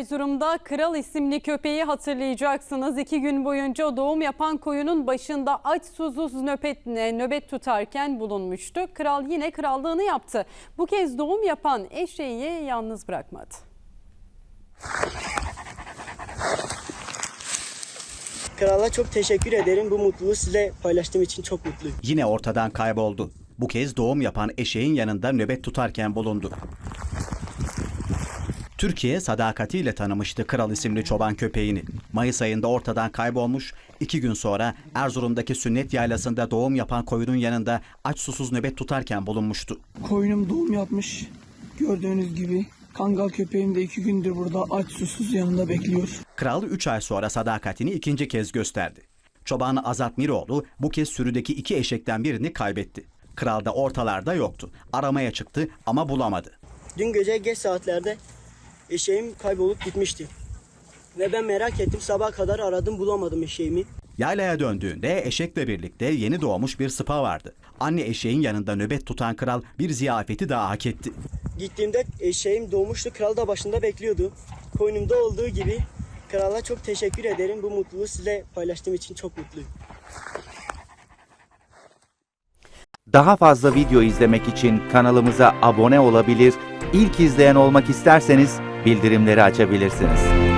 Erzurum'da Kral isimli köpeği hatırlayacaksınız. İki gün boyunca doğum yapan koyunun başında aç susuz nöbet, nöbet tutarken bulunmuştu. Kral yine krallığını yaptı. Bu kez doğum yapan eşeği yalnız bırakmadı. Krala çok teşekkür ederim. Bu mutluluğu size paylaştığım için çok mutluyum. Yine ortadan kayboldu. Bu kez doğum yapan eşeğin yanında nöbet tutarken bulundu. Türkiye sadakatiyle tanımıştı Kral isimli çoban köpeğini. Mayıs ayında ortadan kaybolmuş, iki gün sonra Erzurum'daki sünnet yaylasında doğum yapan koyunun yanında aç susuz nöbet tutarken bulunmuştu. Koyunum doğum yapmış. Gördüğünüz gibi. Kangal köpeğim de iki gündür burada aç susuz yanında bekliyor. Kral 3 ay sonra sadakatini ikinci kez gösterdi. Çoban Azat Miroğlu bu kez sürüdeki iki eşekten birini kaybetti. Kral da ortalarda yoktu. Aramaya çıktı ama bulamadı. Dün gece geç saatlerde eşeğim kaybolup gitmişti. Ve ben merak ettim. Sabah kadar aradım bulamadım eşeğimi. Yaylaya döndüğünde eşekle birlikte yeni doğmuş bir sıpa vardı. Anne eşeğin yanında nöbet tutan kral bir ziyafeti daha hak etti. Gittiğimde eşeğim doğmuştu. Kral da başında bekliyordu. Koynumda olduğu gibi krala çok teşekkür ederim. Bu mutluluğu size paylaştığım için çok mutluyum. Daha fazla video izlemek için kanalımıza abone olabilir, ilk izleyen olmak isterseniz bildirimleri açabilirsiniz.